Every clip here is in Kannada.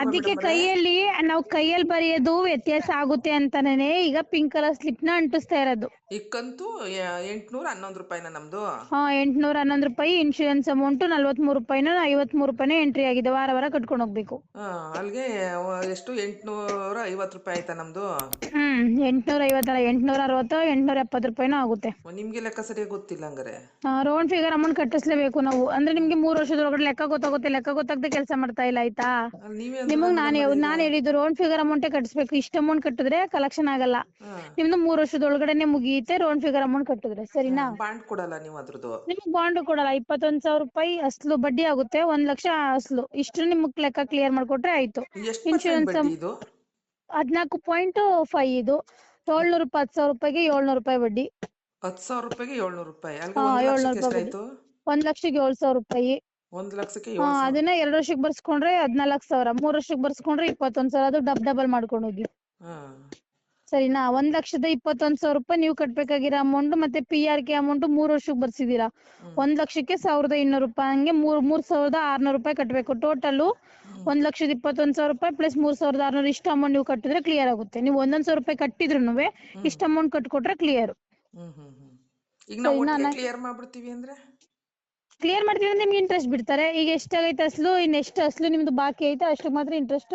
ಅದಕ್ಕೆ ಕೈಯಲ್ಲಿ ನಾವು ಕೈಯಲ್ಲಿ ಬರೆಯೋದು ವ್ಯತ್ಯಾಸ ಆಗುತ್ತೆ ಅಂತಾನೆ ಈಗ ಪಿಂಕ್ ಕಲರ್ ಸ್ಲಿಪ್ನ ಅಂಟಿಸ್ತಾ ಇರೋದು. ಇಕ್ಕಂತೂ ಕಂತು ಎಂಟ್ನೂರ ಹನ್ನೊಂದು ರೂಪಾಯಿನ ನಮ್ದು. ಹಾ ಎಂಟ್ನೂರ ಹನ್ನೊಂದು ರೂಪಾಯಿ ಇನ್ಶೂರೆನ್ಸ್ ಅಮೌಂಟ್ ನಲ್ವತ್ಮೂರು ರೂಪಾಯಿನ ಐವತ್ಮೂರು ರೂಪಾಯಿನ ಎಂಟ್ರಿ ಆಗಿದೆ ವಾರ ವಾರ ಕಟ್ಕೊಂಡು ಹೋಗ್ಬೇಕು. ಆ, ಅಲ್ಲಿಗೆ ಎಷ್ಟು? ಎಂಟ್ನೂರ ಐವತ್ತು ರೂಪಾಯಿ ಆಯ್ತಾ ನಮ್ದು? ಹ್ಮ್ ಎಂಟ್ನೂರ ಐವತ್ತಲ್ಲ ಎಂಟ್ನೂರ ಅರವತ್ತು ಎಂಟ್ನೂರ ಎಪ್ಪತ್ತು ರೂಪಾಯಿನೂ ಆಗುತ್ತೆ. ನಿಮ್ಗೆ ಲೆಕ್ಕ ಸರಿಯಾಗಿ ಗೊತ್ತಿಲ್ಲ ಹಂಗಾರೆ? ರೌಂಡ್ ಫಿಗರ್ ಅಮೌಂಟ್ ಕಟ್ಟಿಸ್ಲೇಬೇಕು ನಾವು. ಅಂದ್ರೆ ನಿಮ್ಗೆ ಮೂರು ವರ್ಷದೊಳಗಡೆ ಲೆಕ್ಕ ಗೊತ್ತಾಗುತ್ತೆ ಲೆಕ್ಕ ಗೊತ್ತಾಗದೆ ಕೆಲಸ ಮಾಡ್ತಾ ಇಲ್ಲ ಆಯ್ತಾ? ನಿಮಗ್ ನಾನು ನಾನು ಹೇಳಿದ್ದು ರೌಂಡ್ ಫಿಗರ್ ಅಮೌಂಟೇ ಕಟ್ಟಿಸ್ಬೇಕು ಇಷ್ಟ ಅಮೌಂಟ್ ಕಟ್ಟಿದ್ರೆ ಕಲೆಕ್ಷನ್ ಆಗಲ್ಲ. ನಿಮ್ದು ಮೂರ್ ವರ್ಷದೊಳಗಡೆನೆ ಮುಗಿಯುತ್ತೆ ರೌಂಡ್ ಫಿಗರ್ ಅಮೌಂಟ್ ಕಟ್ಟಿದ್ರೆ ಸರಿನಾ? ಬಾಂಡ್ ಕೊಡಲ್ಲ ನೀವು ಅದ್ರದ್ದು. ನಿಮ್ಗೆ ಬಾಂಡ್ ಕೊಡಲ್ಲ ಇಪ್ಪತ್ತೊಂದ್ ಸಾವಿರ ರೂಪಾಯಿ ಅಸ್ಲು ಬಡ್ಡಿ ಆಗುತ್ತೆ ಒಂದ್ ಲಕ್ಷ ಅಸ್ಲು. ಇಷ್ಟು ನಿಮ್ಗ್ ಲೆಕ್ಕ ಕ್ಲಿಯರ್ ಮಾಡ್ಕೊಟ್ರೆ ಆಯ್ತು. ಇನ್ಶೂರೆನ್ಸ್ ಹದಿನಾಲ್ಕು ಪಾಯಿಂಟ್ ಫೈವ್ ಇದು. ಏಳ್ನೂರ ಇಪ್ಪತ್ತು ಸಾವಿರ ರೂಪಾಯಿಗೆ ಏಳ್ನೂರು ರೂಪಾಯಿ ಬಡ್ಡಿ. ಹತ್ತು ಸಾವಿರ ರೂಪಾಯಿಗೆ ಏಳ್ನೂರು ರೂಪಾಯಿ. ಒಂದ್ ಲಕ್ಷಕ್ಕೆ ಏಳ್ ಸಾವಿರ ರೂಪಾಯಿ. ಒಂದ್ ಲಕ್ಷಕ್ಕೆ ಹಾ ಸಾವಿರ. ಅದನ್ನ ಎರಡ್ ವರ್ಷಕ್ಕೆ ಬರ್ಸ್ಕೊಂಡ್ರೆ ಹದ್ನಾಲ್ಕು ಸಾವಿರ ಮೂರ್ ವರ್ಷಕ್ಕೆ ಬರ್ಸ್ಕೊಂಡ್ರೆ ಇಪ್ಪತ್ತೊಂದ್ ಸಾವಿರ ಅದು ಡಬ್ ಡಬಲ್ ಮಾಡ್ಕೊಂಡು ಹೋಗಿ. ಹಾ. ಸರಿನಾ ಒಂದ್ ಲಕ್ಷದ ಇಪ್ಪತ್ತೊಂದ್ ಸಾವಿರ ರೂಪಾಯಿ ನೀವು ಕಟ್ಬೇಕಾಗಿರೋ ಅಮೌಂಟ್ ಮತ್ತೆ ಪಿ ಆರ್ ಕೆ ಅಮೌಂಟ್ ಮೂರ್ ವರ್ಷಕ್ಕೆ ಬರ್ಸಿದೀರಾ. ಒಂದ್ ಲಕ್ಷಕ್ಕೆ ಸಾವಿರದ ಇನ್ನೂರು ರೂಪಾಯಿ ಹಂಗೆ ಮೂರ್ ಮೂರ್ ಸಾವಿರದ ಆರ್ನೂರು ರೂಪಾಯಿ ಕಟ್ಬೇಕು. ಟೋಟಲ್ ಒಂದ್ ಲಕ್ಷದ ಇಪ್ಪತ್ತೊಂದ್ ಸಾವಿರ ರೂಪಾಯಿ ಪ್ಲಸ್ ಮೂರ್ ಸಾವಿರದ ಆರ್ನೂರು ಇಷ್ಟು ಅಮೌಂಟ್ ನೀವು ಕಟ್ಟಿದ್ರೆ ಕ್ಲಿಯರ್ ಆಗುತ್ತೆ. ನೀವು ಒಂದೊಂದ್ ಸಾವಿರ ರೂಪಾಯಿ ಕಟ್ಟಿದ್ರುನುವೆ ಇಷ್ಟು ಅಮೌಂಟ್ ಕಟ್ಕೊಟ್ರೆ ಕ್ಲಿಯರ್ ಹ್ಮ್ ಹ್ಮ್ ಹ್ಮ್. ಈಗ ನಾವು ಒಟ್ಟಿಗೆ ಕ್ಲಿಯರ್ ಮಾಡ್ಬಿಡ್ತೀವಿ ಅಂದ್ರೆ? ಕ್ಲಿಯರ್ ಮಾಡ್ತೀವಿ ಅಂದ್ರೆ ನಿಮ್ಗೆ ಇಂಟ್ರೆಸ್ಟ್ ಬಿಡ್ತಾರೆ. ಈಗ ಎಷ್ಟಾಗೈತೆ ಅಸಲು ಇನ್ ಎಷ್ಟು ಅಸಲು ನಿಮ್ದು ಬಾಕಿ ಐತೆ ಅಷ್ಟು ಮಾತ್ರ ಇಂಟ್ರೆಸ್ಟ್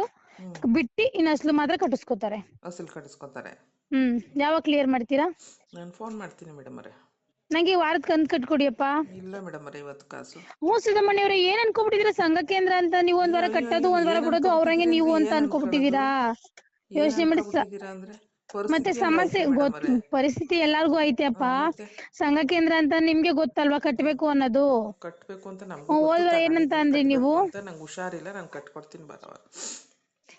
ಬಿಟ್ಟು ಇನ್ ಅಸಲು ಮಾತ್ರ ಕಟ್ಟಿಸ್ಕೊತಾರೆ. ಅಸಲು ಕಟ್ಟಿಸ್ಕೊತಾರೆ. ಹ್ಮ್. ಯಾವಾಗ ಕ್ಲಿಯರ್ ಮಾಡ್ತೀರಾ? ನಾನು ಫೋನ್ ಮಾಡ್ತೀನಿ ಮೇಡಮ್ ಅವರೇ. ನಂಗೆ ವಾರದ ಕಂತ್ ಕಟ್ಕೊಡಿಯಪ್ಪ. ಇಲ್ಲ ಮೇಡಮ್ ಅವರೇ ಇವತ್ತು ಕಾಸು. ಹ್ಞೂ ಸುಧಾಮಣಿ ಅವರೇ ಏನ್ ಅನ್ಕೊಬಿಟ್ಟಿದೀರಾ ಸಂಘ ಕೇಂದ್ರ ಅಂತ ನೀವು ಒಂದ್ ವಾರ ಕಟ್ಟೋದು ಒಂದ್ ವಾರ ಬಿಡೋದು ಅವ್ರಂಗೆ ನೀವು ಅಂತ ಅನ್ಕೊಬಿಟ್ಟಿದೀರಾ? ಯೋಚನೆ ಮಾಡಿ ಅಂದ್ರೆ? ಮತ್ತೆ ಸಮಸ್ಯೆ ಗೊತ್ತು ಗೊತ್ ಪರಿಸ್ಥಿತಿ ಎಲ್ಲಾರ್ಗು ಐತೆ ಅಪ್ಪ. ಮತ್ತೆ? ಸಂಘ ಕೇಂದ್ರ ಅಂತ ನಿಮ್ಗೆ ಗೊತ್ತಲ್ವಾ ಕಟ್ಬೇಕು ಅನ್ನೋದು? ಕಟ್ಬೇಕು ಅಂತ ಏನಂತ ಅಂದ್ರಿ ನೀವು? ನಂಗೆ ಹುಷಾರಿಲ್ಲ ನಾನು ಕಟ್ಕೊಡ್ತೀನಿ ಬರವ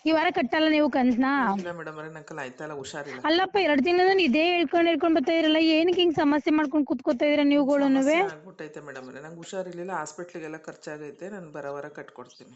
ಈ ವಾರ ಕಟ್ಟಲ್ಲ ನೀವು ಕಂತ್ನ ಇಲ್ಲ ಮೇಡಮ್ ಅವರೇ ನಂಗೆ ಆಯ್ತಲ್ಲ ಹುಷಾರಿಲ್ಲ. ಅಲ್ಲಪ್ಪ ಎರಡ್ ದಿನದಿಂದ ಇದೇ ಹೇಳ್ಕೊಂಡ್ ಹೇಳ್ಕೊಂಡ್ ಬರ್ತಾ ಇರಲ್ಲ ಏನಕ್ಕೆ ಹಿಂಗ್ ಸಮಸ್ಯೆ ಮಾಡ್ಕೊಂಡ್ ಕುತ್ಕೋತಾ ಇದ್ರ ನೀವುಗಳುನುವೆ ಆಗ್ಬಿಟ್ಟೈತೆ ಮೇಡಮ್ ಅವರೇ ನಂಗೆ ಹುಷಾರಿರ್ಲಿಲ್ಲ ಹಾಸ್ಪಿಟ್ಲಿಗೆಲ್ಲ ಖರ್ಚಾಗೈತೆ ನಾನು ಬರೋವರ ಕಟ್ಕೊಡ್ತೀನಿ.